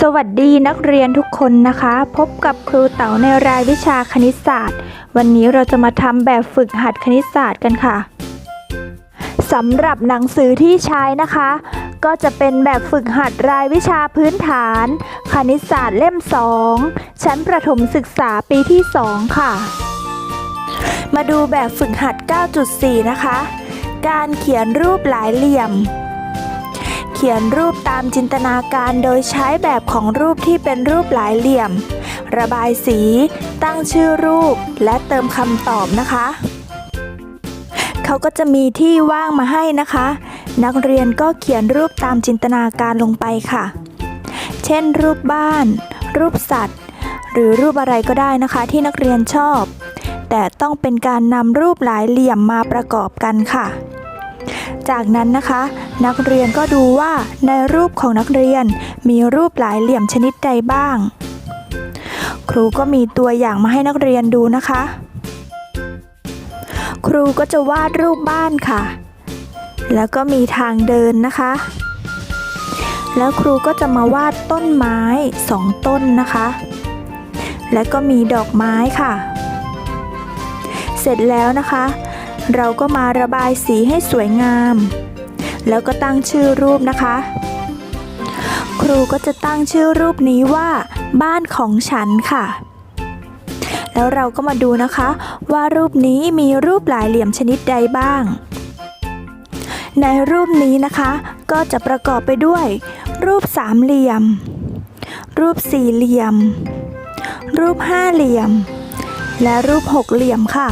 สวัสดีนักเรียนทุกคนนะคะ พบกับครูเต๋าในรายวิชาคณิตศาสตร์ วันนี้เราจะมาทำแบบฝึกหัดคณิตศาสตร์กันค่ะสำหรับหนังสือที่ใช้นะคะ ก็จะเป็นแบบฝึกหัดรายวิชาพื้นฐาน คณิตศาสตร์เล่ม 2 ชั้นประถมศึกษาปีที่ 2 ค่ะ มาดูแบบฝึกหัด 9.4 นะคะ การเขียนรูปหลายเหลี่ยม ขียนรูปตามจินตนาการโดยใช้แบบของรูปที่เป็นรูปหลายเหลี่ยม ระบายสี ตั้งชื่อรูป และเติมคำตอบนะคะ เขาก็จะมีที่ว่างมาให้นะคะ นักเรียนก็เขียนรูปตามจินตนาการลงไปค่ะ เช่น รูปบ้าน รูปสัตว์ หรือรูปอะไรก็ได้นะคะที่นักเรียนชอบ แต่ต้องเป็นการนำรูปหลายเหลี่ยมมาประกอบกันค่ะ จากนั้นนะคะ นักเรียนก็ดูว่าในรูปของนักเรียนมีรูปหลายเหลี่ยมชนิดใดบ้าง ครูก็มีตัวอย่างมาให้นักเรียนดูนะคะ ครูก็จะวาดรูปบ้านค่ะ แล้วก็มีทางเดินนะคะ แล้วครูก็จะมาวาดต้นไม้สองต้นนะคะ และก็มีดอกไม้ค่ะ เสร็จแล้วนะคะ เราก็มาระบายสีให้สวยงาม แล้วก็ตั้งชื่อรูปนะคะ ครูก็จะตั้งชื่อรูปนี้ว่า บ้านของฉันค่ะ แล้วเราก็มาดูนะคะ ว่ารูปนี้มีรูปหลายเหลี่ยมชนิดใดบ้าง ในรูปนี้นะคะ ก็จะประกอบไปด้วย รูปสามเหลี่ยม รูปสี่เหลี่ยม รูปห้าเหลี่ยม และรูปหกเหลี่ยมค่ะ